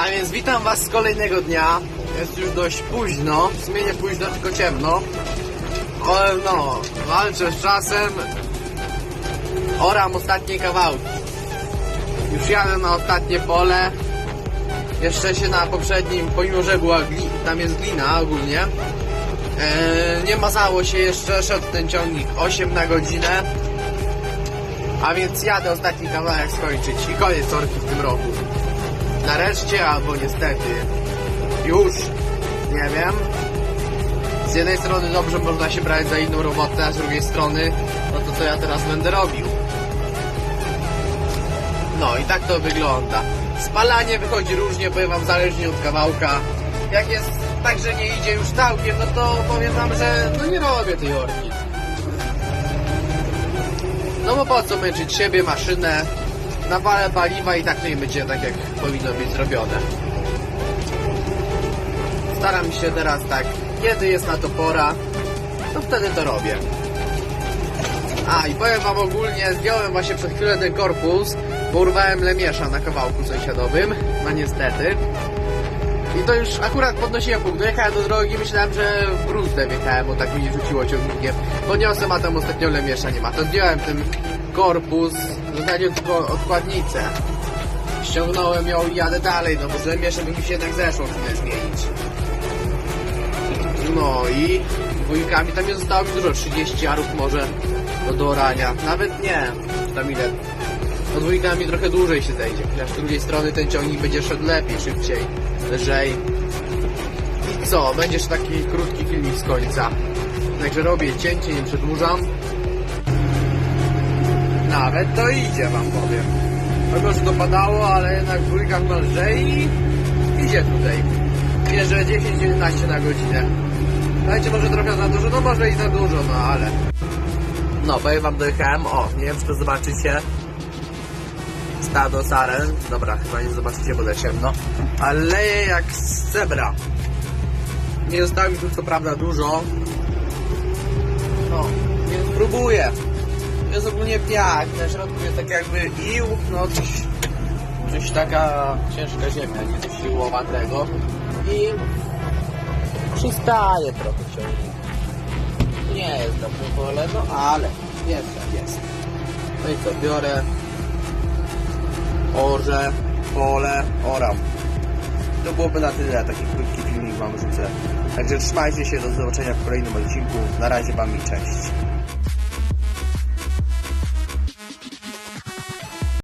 A więc witam Was z kolejnego dnia. Jest już dość późno, w sumie nie późno, tylko ciemno. Ale no, walczę z czasem. Oram ostatnie kawałki. Już jadę na ostatnie pole. Jeszcze się na poprzednim, pomimo że była tam jest glina ogólnie, e, nie mazało się jeszcze, szedł ten ciągnik 8 na godzinę. A więc jadę ostatni kawałek skończyć i koniec orki w tym roku. Nareszcie albo niestety już nie wiem. Z jednej strony dobrze można się brać za inną robotę, a z drugiej strony no to co ja teraz będę robił. No i tak to wygląda. Spalanie wychodzi różnie, powiem wam zależnie od kawałka. Jak jest tak, że nie idzie już całkiem, no to powiem wam, że no nie robię tej orki. No bo po co męczyć siebie, maszynę, nawalę paliwa i tak to nie będzie tak jak powinno być zrobione. Staram się teraz tak, kiedy jest na to pora, to wtedy to robię. A i powiem wam ogólnie, zdjąłem właśnie przed chwilę ten korpus, bo urwałem lemiesza na kawałku sąsiadowym, no niestety. I to już akurat podnosiłem punkt. Dojechałem do drogi, myślałem, że w bruzdę wjechałem, bo tak mi nie rzuciło ciągnikiem. Podniosłem, a tam ostatnio lemiesza nie ma. To zdjąłem ten korpus, zasadzie tylko odkładnicę. Ściągnąłem ją i jadę dalej, no bo z lemieszem mi się jednak zeszło chwilę zmienić. No i dwójkami tam nie zostało mi dużo, 30 arów może do doorania. Nawet nie, tam ile. No dwójkami trochę dłużej się zejdzie, chociaż z drugiej strony ten ciągnik będzie szedł lepiej, szybciej, lżej. I co, będziesz taki krótki filmik z końca. Także robię cięcie, nie przedłużam. Nawet to idzie wam powiem. Mimo, że dopadało, ale jednak w dwójkach ma lżej idzie tutaj. Bierze 10-11 na godzinę. Dajcie może trochę za dużo, no może i za dużo, no ale... No, powiem wam dojechałem, o, nie wiem czy to zobaczycie. Stado saren, dobra, chyba nie zobaczycie, bo ciemno. Ale leje jak z zebra. Nie zostało mi tu co prawda dużo. No, więc próbuję. Jest ogólnie piach, na środku jest tak jakby ił, no coś, coś taka ciężka ziemia, nie coś siłowatego. I przystaje trochę ciągnik. Nie jest dobrze pole, no ale jest jest. No i co, biorę orze, pole, oram. To byłoby na tyle, taki krótki filmik wam rzucę. Także trzymajcie się, do zobaczenia w kolejnym odcinku. Na razie wam i cześć.